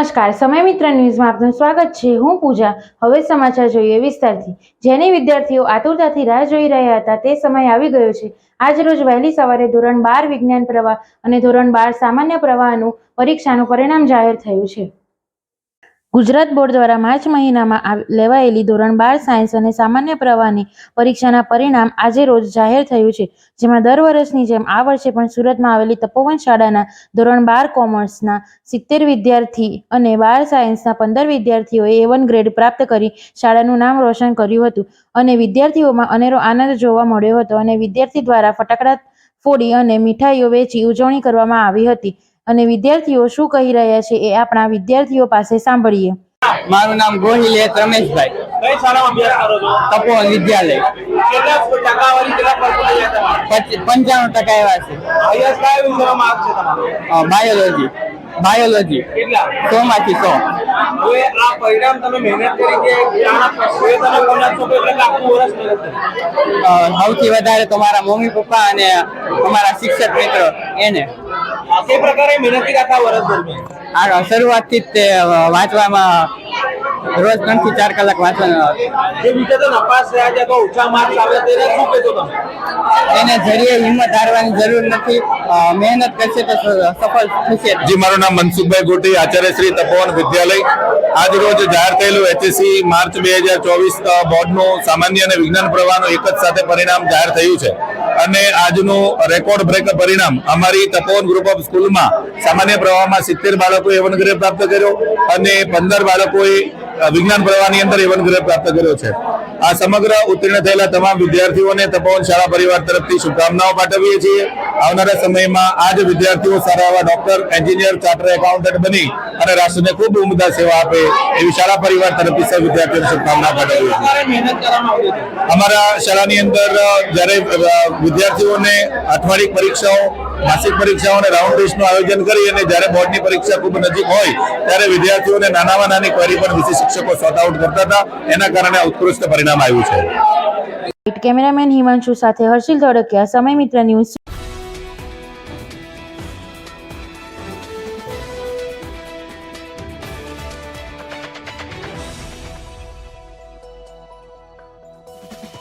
નમસ્કાર, સમય મિત્ર ન્યૂઝમાં આપનું સ્વાગત છે. હું પૂજા, હવે સમાચાર જોઈએ વિસ્તારથી. જેની વિદ્યાર્થીઓ આતુરતાથી રાહ જોઈ રહ્યા હતા, તે સમય આવી ગયો છે. આજ રોજ વહેલી સવારે ધોરણ બાર વિજ્ઞાન પ્રવાહ અને ધોરણ બાર સામાન્ય પ્રવાહનું પરીક્ષાનું પરિણામ જાહેર થયું છે. ગુજરાત બોર્ડ દ્વારા માર્ચ મહિનામાં લેવાયેલી ધોરણ બાર સાયન્સ અને સામાન્ય પ્રવાહની પરીક્ષાના પરિણામ આજે રોજ જાહેર થયું છે. જેમાં દર વર્ષની જેમ આ વર્ષે પણ સુરતમાં આવેલી તપોવન શાળાના ધોરણ બાર કોમર્સના સિત્તેર વિદ્યાર્થી અને બાર સાયન્સના પંદર વિદ્યાર્થીઓએ એ વન ગ્રેડ પ્રાપ્ત કરી શાળાનું નામ રોશન કર્યું હતું. અને વિદ્યાર્થીઓમાં અનેરો આનંદ જોવા મળ્યો હતો અને વિદ્યાર્થી દ્વારા ફટાકડા ફોડી અને મીઠાઈઓ વેચી ઉજવણી કરવામાં આવી હતી. અને વિદ્યાર્થીઓ શું કહી રહ્યા છે એ આપણા વિદ્યાર્થીઓ પાસે સાંભળીએ. મારું નામ ગોહિલ રમેશભાઈ. કઈ શાળામાં અભ્યાસ કરો છો? તપોવન વિદ્યાલય. કેટલા ટકાવારી પર્સન્ટેજ પંચાણું ટકા એવા છે. અહીંયા કયા વિષયમાં માર્ક છે તમારો? બાયોલોજી. બાયોલોજી. કેટલા? સો માંથી સો. હવે આ પરિણામ તમે મહેનત કરી કે આના તમે કોના છો એટલે આખું વર્ષ મહેનત સૌથી વધારે તો મારા મમ્મી પપ્પા અને અમારા શિક્ષક મિત્રો એને. કઈ પ્રકારે મહેનત કરી આખા વર્ષ દરમિયાન? આ શરૂઆતથી જ તે વાંચવામાં રોજ ત્રણથી ચાર કલાક વાંચવાનું જે તો નપાસ થયા છે તો ઓછા માર્ક્સ આવે તેને શું કહેતો તમે? એને જરીએ હિંમત હારવાની જરૂર નથી. મહેનત કરશે તો સફળ થશે. જ. મારું નામ મનસુખભાઈ ગોટી, આચાર્ય શ્રી તપોવન વિદ્યાલય. આજ રોજ જાહેર થયેલું એચએસસી માર્ચ બે હજાર ચોવીસ બોર્ડનું સામાન્ય અને વિજ્ઞાન પ્રવાહનું એક જ સાથે પરિણામ જાહેર થયું છે. અને આજનું રેકોર્ડ બ્રેક પરિણામ અમારી તપોવન ગ્રુપ ઓફ સ્કૂલમાં સામાન્ય પ્રવાહમાં સિત્તેર બાળકોએ એવન ગ્રેડ પ્રાપ્ત કર્યો અને પંદર બાળકોએ વિજ્ઞાન પ્રવાહની અંદર એવન ગ્રેડ પ્રાપ્ત કર્યો છે. આ સમગ્ર ઉત્તીર્ણ થયેલા તમામ વિદ્યાર્થીઓને તપોવન શાળા પરિવાર તરફથી શુભકામનાઓ પાઠવીએ છીએ. આવનારા સમયમાં આ જ વિદ્યાર્થીઓ સારા એવા ડોક્ટર એન્જિનિયર ચાર્ટર એકાઉન્ટન્ટ બની અને રાષ્ટ્રને ખૂબ ઉમદા સેવા આપે એવી શાળા પરિવાર તરફથી સૌ વિદ્યાર્થીઓને શુભકામના પાઠવી અમારા શાળાની અંદર જ્યારે વિદ્યાર્થીઓને અઠવાડિક પરીક્ષાઓ માસિક પરીક્ષાઓ અને રાઉન્ડ ટેસ્ટનું આયોજન કરી અને જ્યારે બોર્ડની પરીક્ષા ખૂબ નજીક હોય ત્યારે વિદ્યાર્થીઓને નાનામાં નાની ક્વેરી પણ વિશે શિક્ષકો સોર્ટ આઉટ કરતા હતા. એના કારણે ઉત્કૃષ્ટ પરિણામ આવ્યું છે. કેમેરામેન હિમાંશુ સાથે હર્ષિલ ધોળકિયા સમય મિત્ર ન્યૂઝ